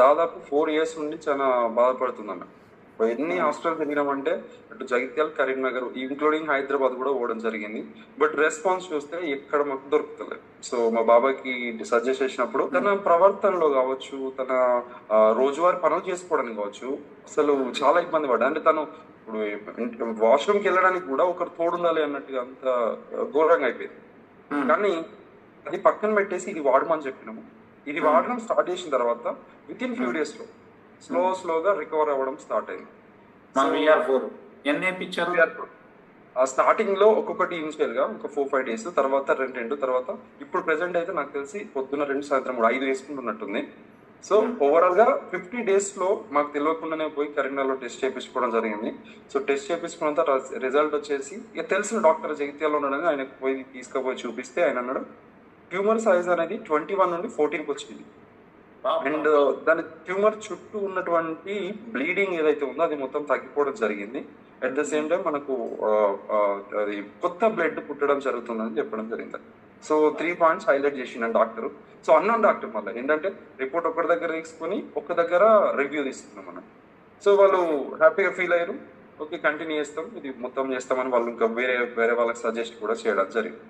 దాదాపు four years నుండి చాలా బాధపడుతుందన్న ఎన్ని హాస్పిటల్ తిరిగినామంటే అటు జగిత్యాల కరీంనగర్ ఇంక్లూడింగ్ హైదరాబాద్ కూడా పోవడం జరిగింది. బట్ రెస్పాన్స్ చూస్తే ఎక్కడ మాకు దొరుకుతలేదు. సో మా బాబాకి సజెస్ట్ చేసినప్పుడు తన ప్రవర్తనలో కావచ్చు తన రోజువారీ పనులు చేసుకోవడానికి కావచ్చు అసలు చాలా ఇబ్బంది పడ్డా అంటే తను ఇప్పుడు వాష్రూమ్కి వెళ్ళడానికి కూడా ఒకరు తోడుండాలి అన్నట్టుగా అంత ఘోరంగా అయిపోయింది. కానీ అది పక్కన పెట్టేసి ఇది వాడమని చెప్పినాము. ఇది వాడడం స్టార్ట్ చేసిన తర్వాత విత్ ఇన్ ఫ్యూ డేస్లో స్లో స్లోగా రికవర్ అవ్వడం స్టార్ట్ అయింది. మన విఆర్ ఫోర్ ఎన్ని ఆ స్టార్టింగ్లో ఒక్కొక్కటి ఇనిషియల్గా ఒక ఫోర్ ఫైవ్ డేస్ తర్వాత రెండు రెండు తర్వాత ఇప్పుడు ప్రెసెంట్ అయితే నాకు తెలిసి పొద్దున్న రెండు సాయంత్రం కూడా ఐదు వేసుకుంటున్నట్టుంది సో ఓవరాల్గా ఫిఫ్టీ డేస్లో మాకు తెలియకుండానే పోయి కరీంనగర్లో టెస్ట్ చేయించుకోవడం జరిగింది. సో టెస్ట్ చేయించుకున్నంత రిజల్ట్ వచ్చేసి ఇక తెలిసిన డాక్టర్ జగిత్యాలో ఉన్నాడని ఆయనకు పోయి తీసుకుపోయి చూపిస్తే ఆయన అన్నాడు ట్యూమర్ సైజ్ అనేది ట్వంటీ వన్ నుండి ఫోర్టీన్కి వచ్చింది. అండ్ దాని ట్యూమర్ చుట్టూ ఉన్నటువంటి బ్లీడింగ్ ఏదైతే ఉందో అది మొత్తం తగ్గిపోవడం జరిగింది. అట్ ద సేమ్ టైం మనకు అది కొత్త బ్లడ్ పుట్టడం జరుగుతుందని చెప్పడం జరిగింది. సో త్రీ పాయింట్స్ హైలైట్ చేసిన డాక్టర్. సో అన్నాం డాక్టర్ మళ్ళీ ఏంటంటే రిపోర్ట్ ఒకరి దగ్గర తీసుకొని ఒక దగ్గర రివ్యూ తీసుకున్నాం మనం. సో వాళ్ళు హ్యాపీగా ఫీల్ అయ్యారు. ఓకే కంటిన్యూ చేస్తాం. ఇది మొత్తం చేస్తామని వాళ్ళు ఇంకా వేరే వేరే వాళ్ళకి సజెస్ట్ కూడా చేయడం జరిగింది.